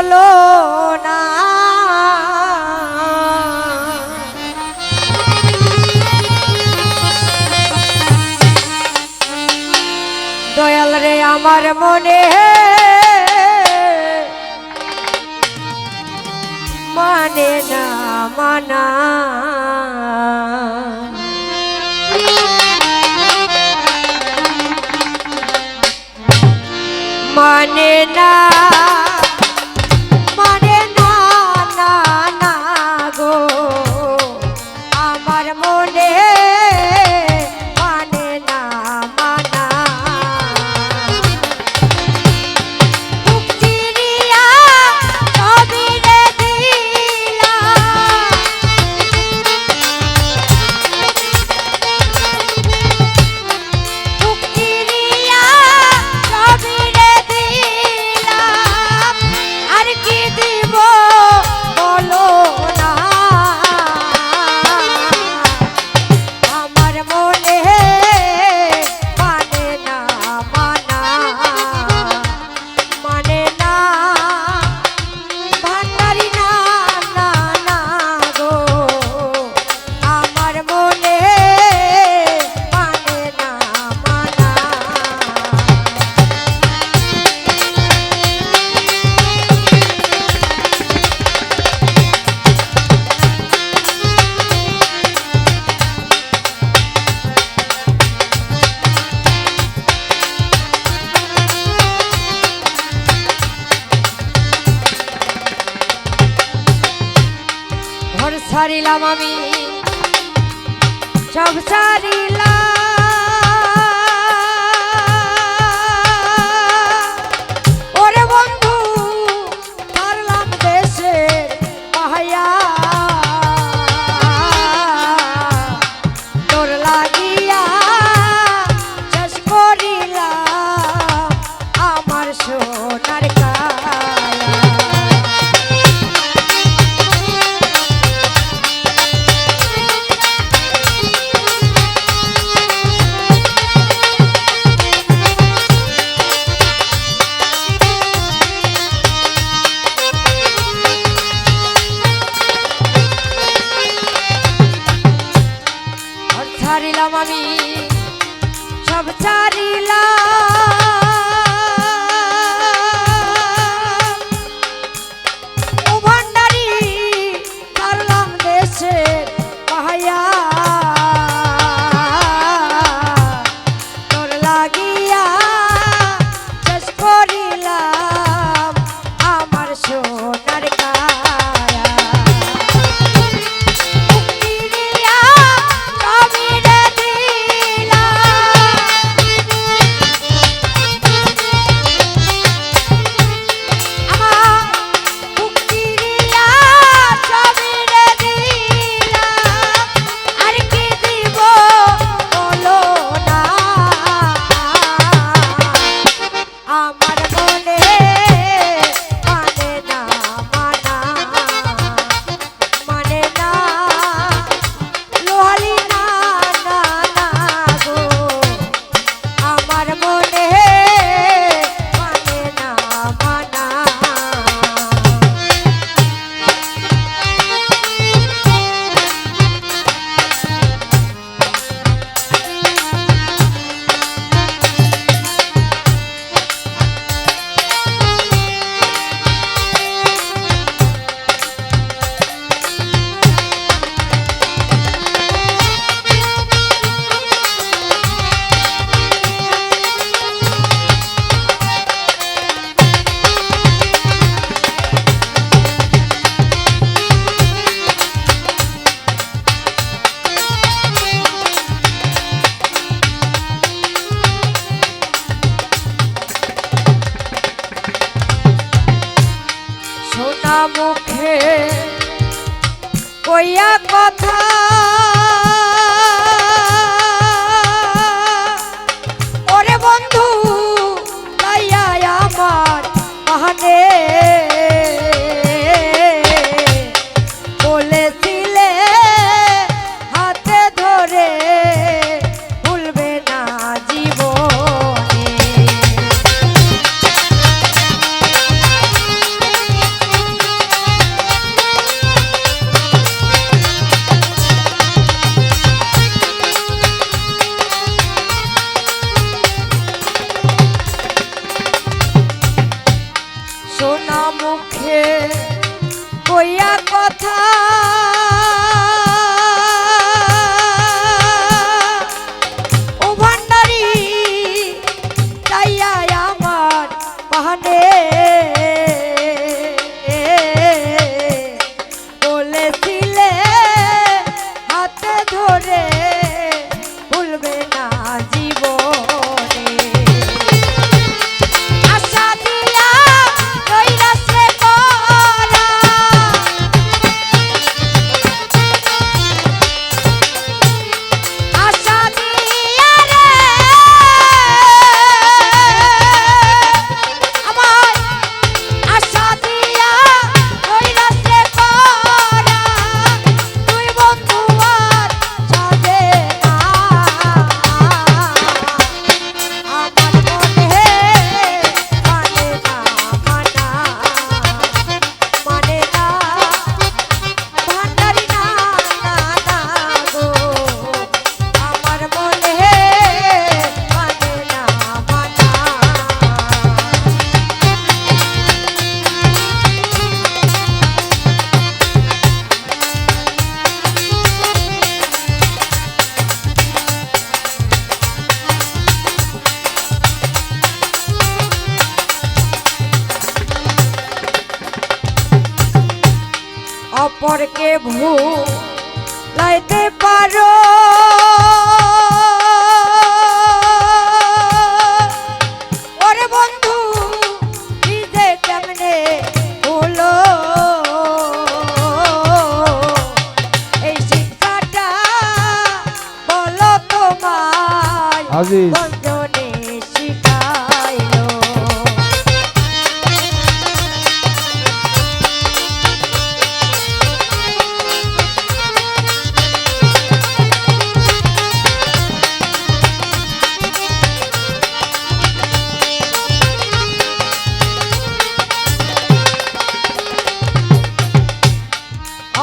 বলো না। দয়াল রে আমার মনে মানে না মানা। ছিলাম আমি। সব সারিল ছাড়িলাম আমি সব ছাড়িলাম। না মুখে কইয়া কথা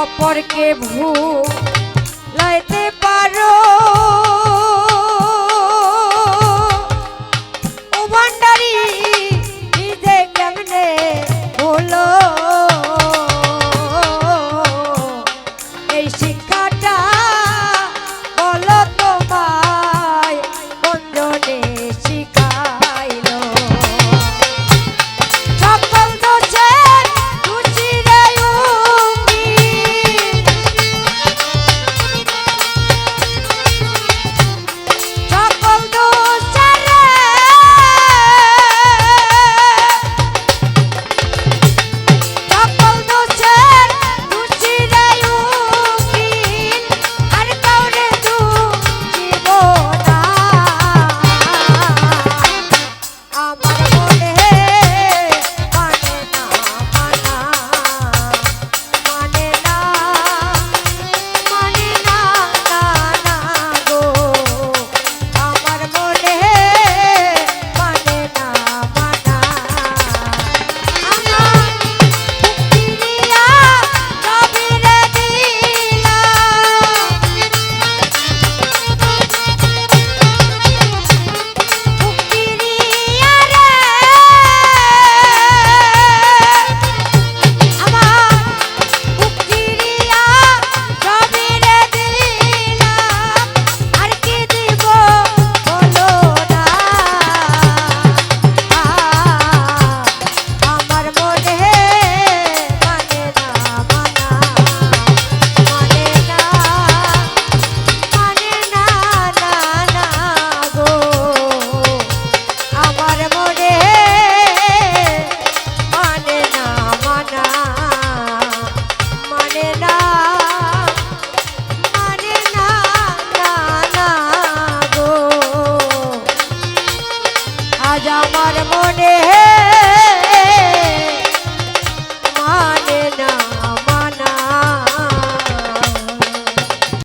অপরকে ভুলাইতে পারো।